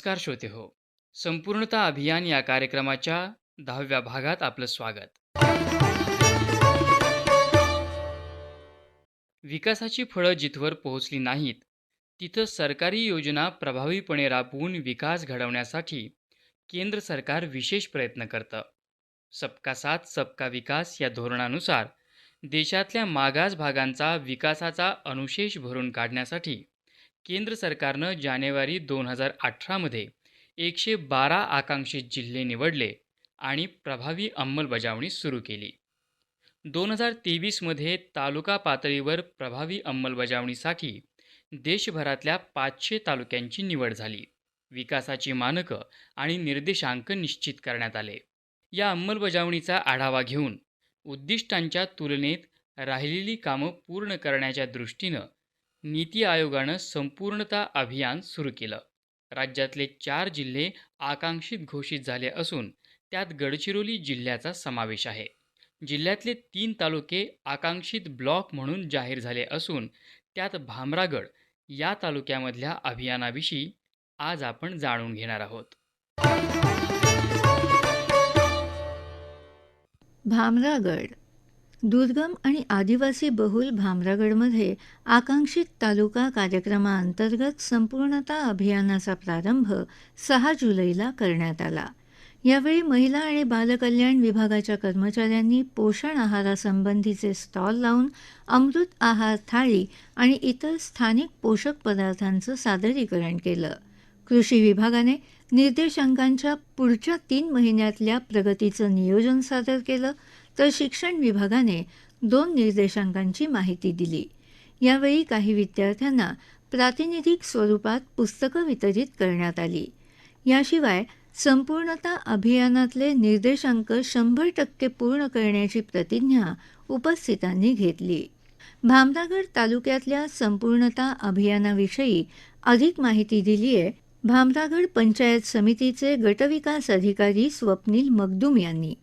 नमस्कार श्रोते हो. संपूर्णता अभियान या कार्यक्रमाच्या दहाव्या भागात आपलं स्वागत. विकासाची फळं जिथवर पोहोचली नाहीत तिथं सरकारी योजना प्रभावीपणे राबवून विकास घडवण्यासाठी केंद्र सरकार विशेष प्रयत्न करतं. सबका साथ सबका विकास या धोरणानुसार देशातल्या मागास भागांचा विकासाचा अनुशेष भरून काढण्यासाठी केंद्र सरकारनं जानेवारी दोन हजार अठरामध्ये एकशे बारा आकांक्षित जिल्हे निवडले आणि प्रभावी अंमलबजावणी सुरू केली. दोन हजार तेवीसमध्ये तालुका पातळीवर प्रभावी अंमलबजावणीसाठी देशभरातल्या पाचशे तालुक्यांची निवड झाली. विकासाची मानकं आणि निर्देशांक निश्चित करण्यात आले. या अंमलबजावणीचा आढावा घेऊन उद्दिष्टांच्या तुलनेत राहिलेली कामं पूर्ण करण्याच्या दृष्टीनं नीती आयोगानं संपूर्णता अभियान सुरू केलं. राज्यातले चार जिल्हे आकांक्षित घोषित झाले असून त्यात गडचिरोली जिल्ह्याचा समावेश आहे. जिल्ह्यातले तीन तालुके आकांक्षित ब्लॉक म्हणून जाहीर झाले असून त्यात भामरागड या तालुक्यामधल्या अभियानाविषयी आज आपण जाणून घेणार आहोत. भामरागड दुर्गम आणि आदिवासी बहुल भामरागडमध्ये आकांक्षित तालुका कार्यक्रमाअंतर्गत संपूर्णता अभियानाचा प्रारंभ सहा जुलैला करण्यात आला. यावेळी महिला आणि बालकल्याण विभागाच्या कर्मचाऱ्यांनी पोषण आहारासंबंधीचे स्टॉल लावून अमृत आहार थाळी आणि इतर स्थानिक पोषक पदार्थांचं सादरीकरण केलं. कृषी विभागाने निर्देशांकांच्या पुढच्या तीन महिन्यातल्या प्रगतीचं नियोजन सादर केलं तर शिक्षण विभागाने दोन निर्देशांकांची माहिती दिली. यावेळी काही विद्यार्थ्यांना प्रातिनिधिक स्वरूपात पुस्तकं वितरित करण्यात आली. याशिवाय संपूर्णता अभियानातले निर्देशांक शंभर टक्के पूर्ण करण्याची प्रतिज्ञा उपस्थितांनी घेतली. भामरागड तालुक्यातल्या संपूर्णता अभियानाविषयी अधिक माहिती दिली आहे भामरागड पंचायत समितीचे गटविकास अधिकारी स्वप्नील मगदूम यांनी.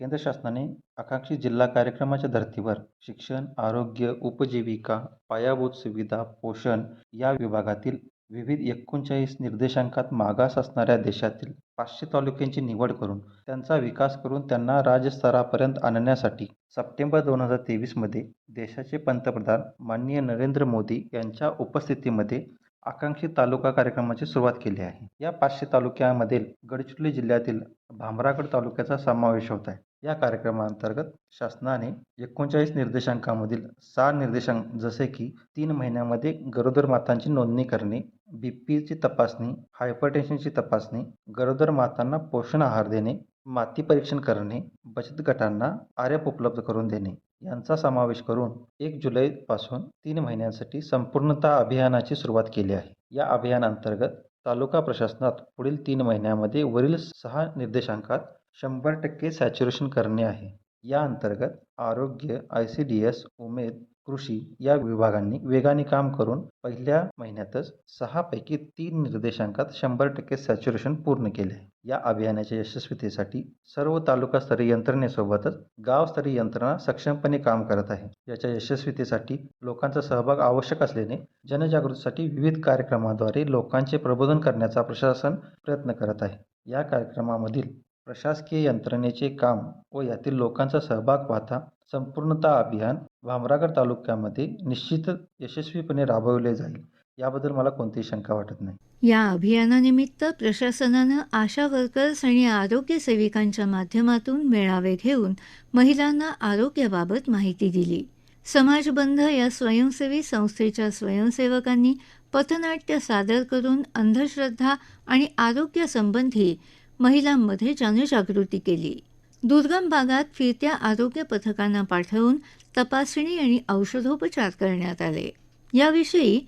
केंद्र शासनाने आकांक्षी जिल्हा कार्यक्रमाच्या धर्तीवर शिक्षण आरोग्य उपजीविका पायाभूत सुविधा पोषण या विभागातील विविध एकोणचाळीस निर्देशांकात मागास असणाऱ्या देशातील पाचशे तालुक्यांची निवड करून त्यांचा विकास करून त्यांना राज्यस्तरापर्यंत आणण्यासाठी सप्टेंबर दोन हजार तेवीसमध्ये देशाचे पंतप्रधान माननीय नरेंद्र मोदी यांच्या उपस्थितीमध्ये आकांक्षित तालुका कार्यक्रमाची सुरुवात केली आहे. या पाचशे तालुक्यामधील गडचिरोली जिल्ह्यातील भामरागड तालुक्याचा समावेश होत आहे. या कार्यक्रमाअंतर्गत शासनाने एकोणचाळीस निर्देशांकामधील सहा निर्देशांक जसे की तीन महिन्यामध्ये गरोदर मातांची नोंदणी करणे बी पीची तपासणी हायपरटेन्शनची तपासणी गरोदर मातांना पोषण आहार देणे माती परीक्षण करणे बचत गटांना आर्यप उपलब्ध करून देणे. यांचा समावेश करून एक जुलैपासून तीन महिन्यांसाठी संपूर्णता अभियानाची सुरुवात केली आहे. या अभियानांतर्गत तालुका प्रशासनात पुढील तीन महिन्यामध्ये वरील सहा निर्देशांकात शंभर टक्के सॅच्युरेशन करणे आहे. या अंतर्गत आरोग्य I C D S Umed कृषी या विभागांनी वेगाने काम करून पहिल्या महिन्यातच सहापैकी तीन निर्देशांकात शंभर टक्के सॅच्युरेशन पूर्ण केले. आहे या अभियानाच्या यशस्वीतेसाठी सर्व तालुकास्तरीय यंत्रणेसोबतच गावस्तरीय यंत्रणा सक्षमपणे काम करत आहे. याच्या यशस्वीतेसाठी लोकांचा सहभाग आवश्यक असल्याने जनजागृतीसाठी विविध कार्यक्रमाद्वारे लोकांचे प्रबोधन करण्याचा प्रशासन प्रयत्न करत आहे. या कार्यक्रमामधील प्रशासकीय यंत्रणेचे काम व यातील लोकांचा सहभाग पाहता संपूर्णता अभियान भामरागड तालुक्यामध्ये निश्चित यशस्वीपणे राबवले जाईल. याबद्दल मला कोणतीही शंका वाटत नाही. या अभियानानिमित्त प्रशासनानं आशा वर्कर्स आणि आरोग्य सेविकांच्या माध्यमातून मेळावे घेऊन महिलांना आरोग्याबाबत माहिती दिली. समाजबंध या स्वयंसेवी संस्थेच्या स्वयंसेवकांनी पथनाट्य सादर करून अंधश्रद्धा आणि आरोग्यासंबंधी महिलांमध्ये जनजागृती केली. दुर्गम भागात फिरत्या आरोग्य पथकांना पाठवून तपासणी आणि औषधोपचार करण्यात आले. याविषयी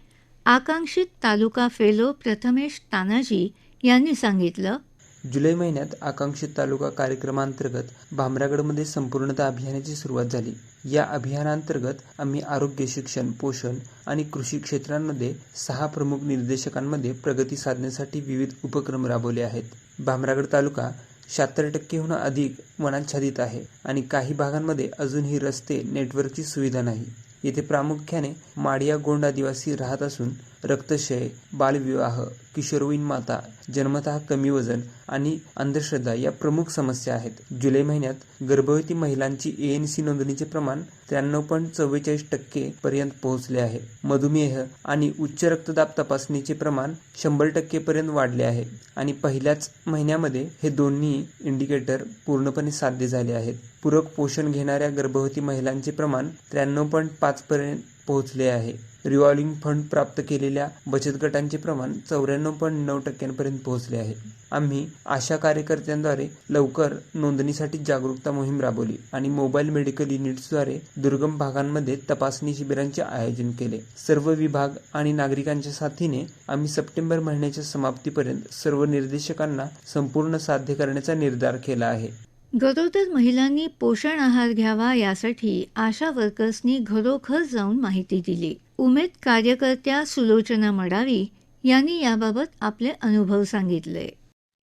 आकांक्षित तालुका फेलो प्रथमेश तानाजी यांनी सांगितलं. जुलै महिन्यात आकांक्षित तालुका कार्यक्रमांतर्गत भामरागडमध्ये संपूर्णता अभियानाची सुरुवात झाली. या अभियानांतर्गत आम्ही आरोग्य शिक्षण पोषण आणि कृषी क्षेत्रांमध्ये सहा प्रमुख निर्देशकांमध्ये प्रगती साधण्यासाठी विविध उपक्रम राबवले आहेत. भामरागड तालुका शहात्तर टक्केहून अधिक वनाच्छादित आहे आणि काही भागांमध्ये अजूनही रस्ते नेटवर्कची सुविधा नाही. येथे प्रामुख्याने माडिया गोंड आदिवासी राहत असून रक्तक्षय बालविवाह किशोरवयीन माता जन्मतः कमी वजन आणि अंधश्रद्धा या प्रमुख समस्या आहेत. जुलै महिन्यात गर्भवती महिलांची ए एन सी नोंदणीचे प्रमाण त्र्याण्णव पॉईंट चव्वेचाळीस टक्के पर्यंत पोहोचले आहे. मधुमेह आणि उच्च रक्तदाब तपासणीचे प्रमाण शंभर टक्केपर्यंत वाढले आहे आणि पहिल्याच महिन्यामध्ये हे दोन्ही इंडिकेटर पूर्णपणे साध्य झाले आहेत. पूरक पोषण घेणाऱ्या गर्भवती महिलांचे प्रमाण त्र्याण्णव पॉईंट पाचपर्यंत पोहोचले आहे. रिव्हॉल्विंग फंड प्राप्त केलेल्या बचत गटांचे प्रमाण चौऱ्याण्णव पॉईंट नऊ टक्क्यांपर्यंत पोहोचले आहे. आम्ही आशा कार्यकर्त्यांद्वारे लवकर नोंदणीसाठी जागरूकता मोहीम राबवली आणि मोबाईल मेडिकल युनिट्सद्वारे दुर्गम भागांमध्ये तपासणी शिबिरांचे आयोजन केले. सर्व विभाग आणि नागरिकांच्या साथीने आम्ही सप्टेंबर महिन्याच्या समाप्तीपर्यंत सर्व निर्देशकांना संपूर्ण साध्य करण्याचा निर्धार केला आहे. गरोदर महिलांनी पोषण आहार घ्यावा यासाठी आशा वर्कर्सनी घरोघर जाऊन माहिती दिली. उमेद कार्यकर्त्या सुलोचना मडावी यांनी याबाबत आपले अनुभव सांगितले.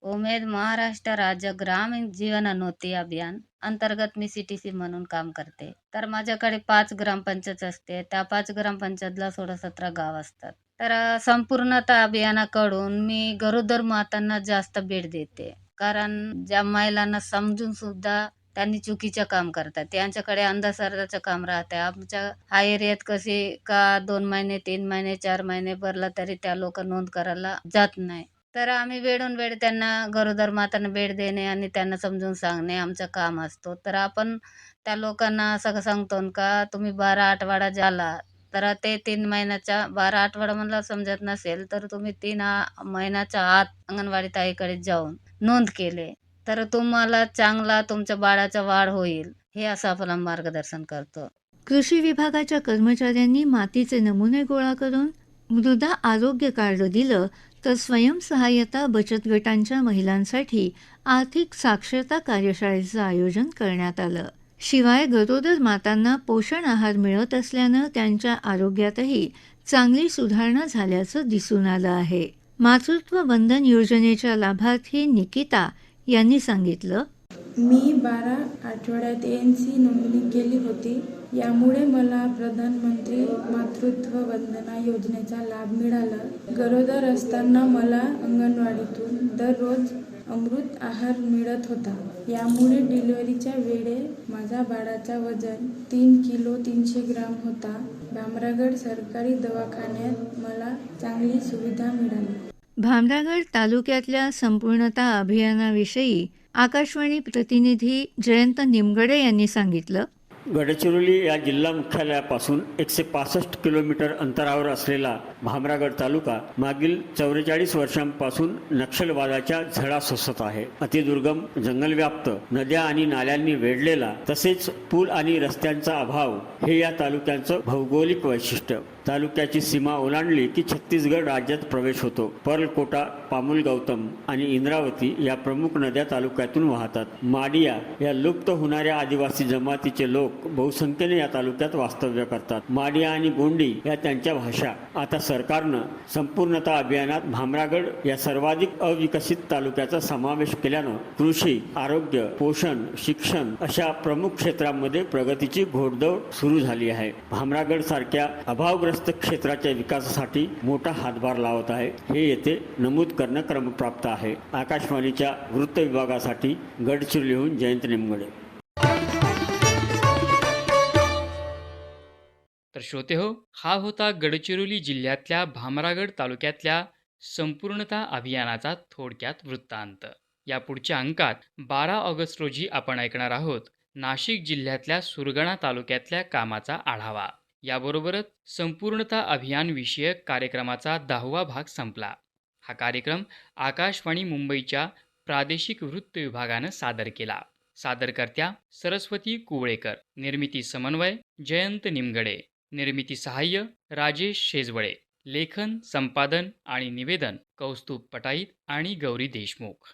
उमेद महाराष्ट्र राज्य ग्रामीण जीवनोन्नती अभियान अंतर्गत मी सी टी सी म्हणून काम करते. तर माझ्याकडे पाच ग्रामपंचायत असते. त्या पाच ग्रामपंचायतला सोळा सतरा गाव असतात. तर संपूर्णतः अभियानाकडून मी गरोदर मातांना जास्त भेट देते. कारण ज्या महिलांना समजून सुद्धा त्यांनी चुकीचं काम करतात. त्यांच्याकडे अंधश्रद्धाचं काम राहते. आमच्या हा एरियात कसे का दोन महिने तीन महिने चार महिने भरला तरी त्या लोक नोंद करायला जात नाही. तर आम्ही वेळून वेळ त्यांना गरोदर मातांना भेट देणे आणि त्यांना समजून सांगणे आमचं काम असतो. तर आपण त्या लोकांना असं सांगतो का तुम्ही बारा आठवडा झाला तर ते तीन महिन्याच्या बारा आठवडा म्हणला समजत नसेल तर तुम्ही तीन महिन्याच्या आत अंगणवाडी ताईकडे जाऊन नोंद केले तर तुम्हाला चांगला तुमच्या बाळाचा वाढ होईल हे असं आपलं मार्गदर्शन करतो. कृषी विभागाच्या कर्मचाऱ्यांनी मातीचे नमुने गोळा करून मृदा आरोग्य कार्ड दिलं तर स्वयंसहाय्यता बचत गटांच्या महिलांसाठी आर्थिक साक्षरता कार्यशाळेचं आयोजन करण्यात आलं. शिवाय गरोदर मातांना पोषण आहार मिळत असल्यानं त्यांच्या आरोग्यातही चांगली सुधारणा झाल्याचं दिसून आलं आहे. मातृत्व वंदन योजनेच्या लाभार्थी निकिता यांनी सांगितलं. मी बारा आठवड्यात एन सी नोंदणी केली होती. यामुळे मला प्रधानमंत्री मातृत्व वंदना योजनेचा लाभ मिळाला. गरोदर असताना मला अंगणवाडीतून दररोज अमृत आहार मिळत होता. यामुळे डिलिव्हरीच्या वेळे माझ्या बाळाचा वजन तीन किलो तीनशे ग्राम होता. भामरागड सरकारी दवाखान्यात मला चांगली सुविधा मिळाली. भामरागड तालुक्यातल्या संपूर्णता अभियानाविषयी आकाशवाणी प्रतिनिधी जयंत निमगडे यांनी सांगितलं. गडचिरोली या जिल्हा मुख्यालयापासून एकशे पासष्ट किलोमीटर अंतरावर असलेला भामरागड तालुका मागील चौवेचाळीस वर्षांपासून नक्षलवादाच्या झळा सोसत आहे. अतिदुर्गम जंगलव्याप्त नद्या आणि नाल्यांनी वेढलेला तसेच पूल आणि रस्त्यांचा अभाव हे या तालुक्यांचं भौगोलिक वैशिष्ट्य. तालुक्याची सीमा ओलांडली की छत्तीसगड राज्यात प्रवेश होतो. पर्लकोटा पामुल गौतम आणि इंद्रावती या प्रमुख नद्या तालुक्यातून वाहतात. माडिया या लुप्त होणाऱ्या आदिवासी जमातीचे लोक लोक बहुसंख्येने या तालुक्यात वास्तव्य करतात. माडिया आणि गोंडी या त्यांच्या भाषा. आता सरकारनं संपूर्णता अभियानात भामरागड या सर्वाधिक अविकसित तालुक्याचा समावेश केल्यानं कृषी आरोग्य पोषण शिक्षण अशा प्रमुख क्षेत्रांमध्ये प्रगतीची घोडदौड सुरू झाली आहे. भामरागड सारख्या अभावग्रस्त क्षेत्राच्या विकासासाठी मोठा हातभार लावत आहे. हे येथे नमूद करणं क्रमप्राप्त आहे. आकाशवाणीच्या वृत्त विभागासाठी गडचिरोलीहून जयंत निमगडे. तर श्रोते हो हा होता गडचिरोली जिल्ह्यातल्या भामरागड तालुक्यातल्या संपूर्णता अभियानाचा थोडक्यात वृत्तांत. या पुढच्या अंकात बारा ऑगस्ट रोजी आपण ऐकणार आहोत नाशिक जिल्ह्यातल्या सुरगणा तालुक्यातल्या कामाचा आढावा. याबरोबरच संपूर्णता अभियान विषयक कार्यक्रमाचा दहावा भाग संपला. हा कार्यक्रम आकाशवाणी मुंबईच्या प्रादेशिक वृत्त विभागानं सादर केला. सादरकर्त्या सरस्वती कुवळेकर. निर्मिती समन्वय जयंत निमगडे. निर्मिती सहाय्य राजेश शेजवळे. लेखन संपादन आणि निवेदन कौस्तुभ पटाईत आणि गौरी देशमुख.